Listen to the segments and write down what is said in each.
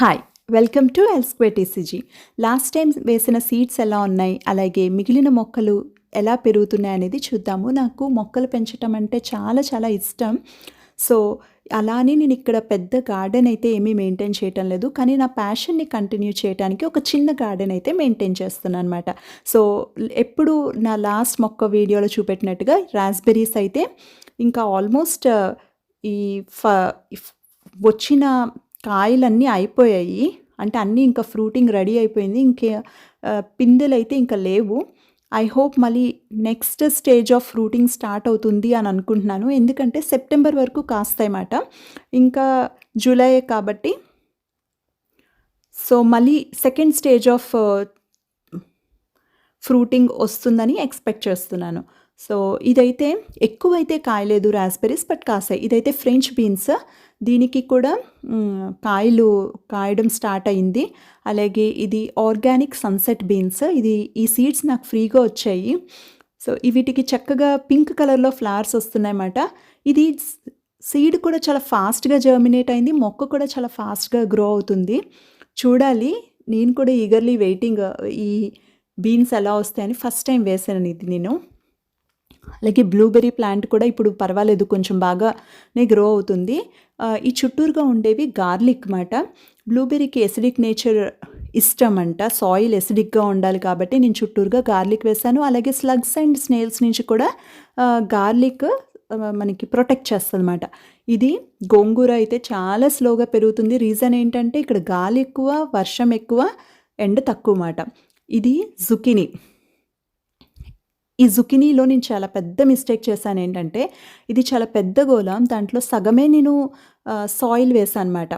Hi welcome to ఎల్స్క్వే TCG last time వేసిన seeds ఎలా ఉన్నాయి అలాగే మిగిలిన మొక్కలు ఎలా పెరుగుతున్నాయి అనేది చూద్దాము. నాకు మొక్కలు పెంచటం అంటే చాలా చాలా ఇష్టం. సో అలానే నేను ఇక్కడ పెద్ద గార్డెన్ అయితే ఏమీ మెయింటైన్ చేయటం లేదు. కానీ నా ప్యాషన్ని కంటిన్యూ చేయడానికి ఒక చిన్న గార్డెన్ అయితే మెయింటైన్ చేస్తున్నాను అనమాట సో ఎప్పుడు నా లాస్ట్ మొక్క వీడియోలో చూపెట్టినట్టుగా రాస్బెర్రీస్ అయితే ఇంకా ఆల్మోస్ట్ ఈ ఫ వచ్చిన కాయలన్నీ అయిపోయాయి. అంటే అన్నీ ఇంకా ఫ్రూటింగ్ రెడీ అయిపోయింది. ఇంకే పిందెలు అయితే ఇంకా లేవు. ఐ హోప్ మళ్ళీ next stage of fruiting start అవుతుంది అని అనుకుంటున్నాను. ఎందుకంటే సెప్టెంబర్ వరకు కాస్తాయన్నమాట ఇంకా జూలై కాబట్టి. సో మళ్ళీ సెకండ్ స్టేజ్ ఆఫ్ ఫ్రూటింగ్ వస్తుందని ఎక్స్పెక్ట్ చేస్తున్నాను. సో ఇదైతే ఎక్కువైతే కాయలేదు రాస్బెర్రీస్ బట్ కాసాయి ఇదైతే ఫ్రెంచ్ బీన్స్. దీనికి కూడా కాయలు కాయడం స్టార్ట్ అయింది. అలాగే ఇది ఆర్గానిక్ సన్సెట్ బీన్స్. ఇది ఈ సీడ్స్ నాకు ఫ్రీగా వచ్చాయి. సో వీటికి చక్కగా పింక్ కలర్లో ఫ్లవర్స్ వస్తున్నాయన్నమాట. ఇది సీడ్ కూడా చాలా ఫాస్ట్గా జర్మినేట్ అయింది. మొక్క కూడా చాలా ఫాస్ట్గా గ్రో అవుతుంది. చూడాలి. నేను కూడా ఈగర్లీ వెయిటింగ్ ఈ బీన్స్ ఎలా వస్తాయని ఫస్ట్ టైం వేసాను ఇది నేను. అలాగే బ్లూబెర్రీ ప్లాంట్ కూడా ఇప్పుడు పర్వాలేదు కొంచెం బాగానే గ్రో అవుతుంది. ఈ చుట్టూరుగా ఉండేవి గార్లిక్ మాట. బ్లూబెర్రీకి ఎసిడిక్ నేచర్ ఇష్టం అంట సాయిల్ ఎసిడిక్గా ఉండాలి కాబట్టి నేను చుట్టూరుగా గార్లిక్ వేశాను. అలాగే స్లగ్స్ అండ్ స్నేల్స్ నుంచి కూడా గార్లిక్ మనకి ప్రొటెక్ట్ చేస్తుంది అనమాట ఇది గోంగూర అయితే చాలా స్లోగా పెరుగుతుంది. రీజన్ ఏంటంటే ఇక్కడ గాలి ఎక్కువ వర్షం ఎక్కువ ఎండ తక్కువ మాట ఇది జుకినీ. ఈ జుకినీలో నేను చాలా పెద్ద మిస్టేక్ చేశాను ఏంటంటే ఇది చాలా పెద్ద గోళం దాంట్లో సగమే నేను సాయిల్ వేసాను అనమాట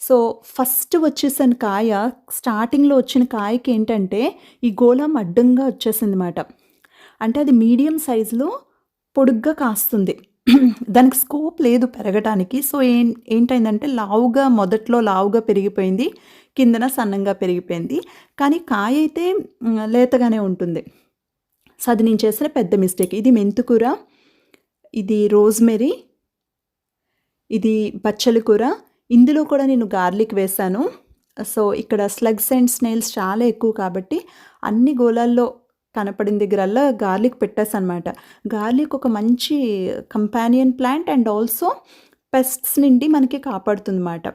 సో ఫస్ట్ వచ్చేసిన కాయ స్టార్టింగ్లో వచ్చిన కాయకి ఏంటంటే ఈ గోళం అడ్డంగా వచ్చేసింది అనమాట అంటే అది మీడియం సైజులో పొడుగ్గా కాస్తుంది. దానికి స్కోప్ లేదు పెరగటానికి. సో ఏం ఏంటైందంటే లావుగా మొదట్లో లావుగా పెరిగిపోయింది కిందన సన్నంగా పెరిగిపోయింది. కానీ కాయ అయితే లేతగానే ఉంటుంది. అది నేను చేసిన పెద్ద మిస్టేక్. ఇది మెంతుకూర ఇది రోజ్మెరీ ఇది బచ్చల కూర. ఇందులో కూడా నేను గార్లిక్ వేశాను సో ఇక్కడ స్లగ్స్ అండ్ స్నేల్స్ చాలా ఎక్కువ కాబట్టి అన్ని గోళాల్లో కనపడిన దగ్గరల్లా గార్లిక్ పెట్టేసనమాట. గార్లిక్ ఒక మంచి companion plant and also pests నుండి మనకి కాపాడుతుందన్నమాట.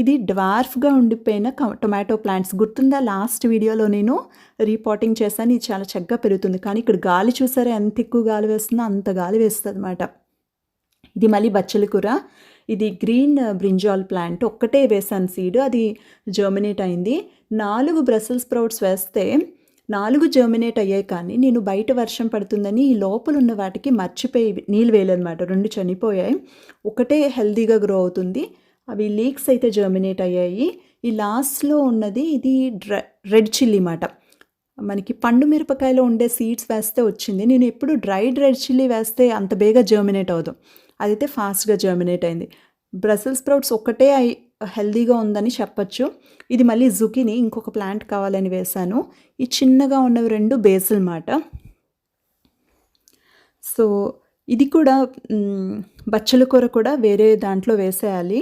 ఇది డ్వార్ఫ్గా ఉండిపోయిన టొమాటో ప్లాంట్స్ గుర్తుందా? లాస్ట్ వీడియోలో నేను రీపాటింగ్ చేశాను. ఇది చాలా చక్కగా పెరుగుతుంది. కానీ ఇక్కడ గాలి చూసారా? ఎంత ఎక్కువ గాలి వేస్తుందో అంత గాలి వేస్తుంది అనమాట ఇది మళ్ళీ బచ్చల కూర. ఇది గ్రీన్ బ్రింజాల్ ప్లాంట్ ఒక్కటే వేసాను సీడ్ అది జర్మినేట్ అయింది. నాలుగు బ్రసెల్ స్ప్రౌట్స్ వేస్తే నాలుగు జర్మినేట్ అయ్యాయి కానీ నేను బయట వర్షం పడుతుందని ఈ లోపల ఉన్న వాటికి మర్చిపోయి నీళ్ళు వేయలేదన్నమాట. రెండు చనిపోయాయి. ఒకటే హెల్తీగా గ్రో అవుతుంది. అవి లీక్స్ అయితే జర్మినేట్ అయ్యాయి. ఈ లాస్ట్లో ఉన్నది ఇది డ్ర రెడ్ చిల్లీ మాట. మనకి పండు మిరపకాయలో ఉండే సీడ్స్ వేస్తే వచ్చింది. నేను ఎప్పుడు డ్రైడ్ రెడ్ చిల్లీ వేస్తే అంత బేగా జర్మినేట్ అవ్వదు. అదైతే ఫాస్ట్గా జర్మినేట్ అయింది. బ్రసెల్ స్ప్రౌట్స్ ఒక్కటే అయి హెల్దీగా ఉందని చెప్పచ్చు. ఇది మళ్ళీ జుకిని ఇంకొక ప్లాంట్ కావాలని వేశాను. ఈ చిన్నగా ఉన్నవి రెండు బేసిల్ మాట. సో ఇది కూడా బచ్చల కూర కూడా వేరే దాంట్లో వేసేయాలి.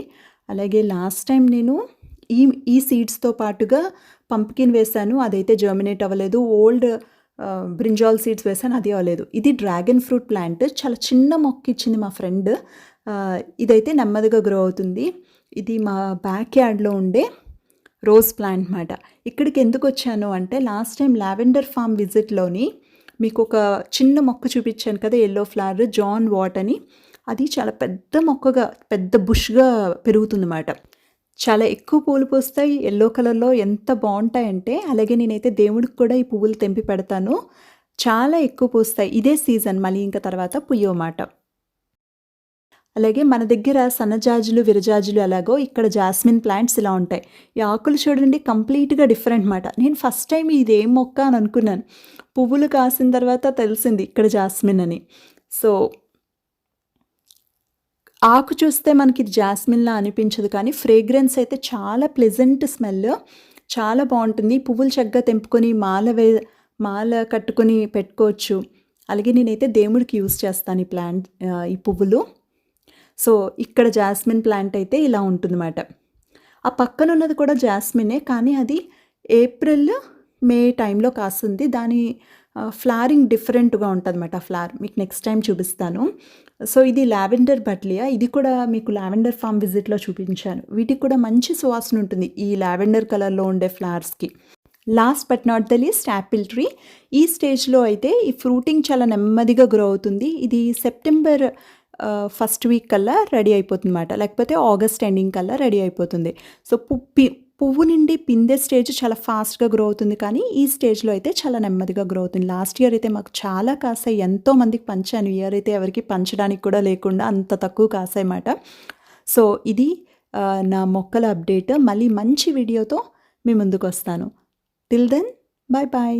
అలాగే లాస్ట్ టైం నేను ఈ ఈ సీడ్స్తో పాటుగా పంప్కిన్ వేశాను. అదైతే జర్మినేట్ అవ్వలేదు. ఓల్డ్ బ్రింజాల్ సీడ్స్ వేసాను అది అవ్వలేదు. ఇది డ్రాగన్ ఫ్రూట్ ప్లాంట్ చాలా చిన్న మొక్క ఇచ్చింది మా ఫ్రెండ్ ఇదైతే నెమ్మదిగా గ్రో అవుతుంది. ఇది మా బ్యాక్ యార్డ్లో ఉండే రోజ్ ప్లాంట్ అనమాట ఇక్కడికి ఎందుకు వచ్చాను అంటే లాస్ట్ టైం లావెండర్ ఫామ్ విజిట్లోని మీకు ఒక చిన్న మొక్క చూపించాను కదా ఎల్లో ఫ్లవర్ జాన్ వాట్ అని. అది చాలా పెద్ద మొక్కగా పెద్ద బుష్గా పెరుగుతుందన్నమాట. చాలా ఎక్కువ పూలు పూస్తాయి ఎల్లో కలర్లో ఎంత బాగుంటాయంటే అలాగే నేనైతే దేవుడికి కూడా ఈ పువ్వులు తెంపి పెడతాను. చాలా ఎక్కువ పూస్తాయి. ఇదే సీజన్ మళ్ళీ ఇంకా తర్వాత పుయ్యమాట అలాగే మన దగ్గర సన్నజాజులు విరజాజులు ఎలాగో ఇక్కడ జాస్మిన్ ప్లాంట్స్ ఇలా ఉంటాయి. ఈ ఆకులు చూడండి కంప్లీట్గా డిఫరెంట్ మాట. నేను ఫస్ట్ టైం ఇది ఏం మొక్క అని అనుకున్నాను. పువ్వులు కాసిన తర్వాత తెలిసింది ఇక్కడ జాస్మిన్ అని. సో ఆకు చూస్తే మనకి జాస్మిన్లా అనిపించదు కానీ ఫ్రేగ్రెన్స్ అయితే చాలా ప్లెజెంట్ స్మెల్. చాలా బాగుంటుంది. పువ్వులు చక్కగా తెంపుకొని మాల వే మాల కట్టుకొని పెట్టుకోవచ్చు. అలాగే నేనైతే దేవుడికి యూజ్ చేస్తాను ఈ ప్లాంట్ ఈ పువ్వులు. సో ఇక్కడ జాస్మిన్ ప్లాంట్ అయితే ఇలా ఉంటుందన్నమాట. ఆ పక్కన ఉన్నది కూడా జాస్మినే కానీ అది ఏప్రిల్ మే టైంలో కాస్తుంది. దాని ఫ్లారింగ్ డిఫరెంట్గా ఉంటుంది అన్నమాట ఆ ఫ్లార్. మీకు నెక్స్ట్ టైం చూపిస్తాను. సో ఇది లావెండర్ బట్లియా. ఇది కూడా మీకు లావెండర్ ఫామ్ విజిట్లో చూపించాను. వీటికి కూడా మంచి సువాసన ఉంటుంది ఈ లావెండర్ కలర్లో ఉండే ఫ్లవర్స్కి. Last but not the least apple tree. ఈ స్టేజ్లో అయితే ఈ ఫ్రూటింగ్ చాలా నెమ్మదిగా గ్రో అవుతుంది. ఇది సెప్టెంబర్ ఫస్ట్ వీక్ కల్లా రెడీ అయిపోతుంది అనమాట లేకపోతే ఆగస్ట్ ఎండింగ్ కల్లా రెడీ అయిపోతుంది. సో పుప్పి పువ్వు నుండి పిందే స్టేజ్ చాలా ఫాస్ట్గా గ్రో అవుతుంది కానీ ఈ స్టేజ్లో అయితే చాలా నెమ్మదిగా గ్రో అవుతుంది. లాస్ట్ ఇయర్ అయితే మాకు చాలా కాసాయి. ఎంతో మందికి పంచాను. ఇయర్ అయితే ఎవరికి పంచడానికి కూడా లేకుండా అంత తక్కువ కాసాయి మాట సో ఇది నా మొక్కల అప్డేట్ మళ్ళీ మంచి వీడియోతో మీ ముందుకు వస్తాను. Till then bye bye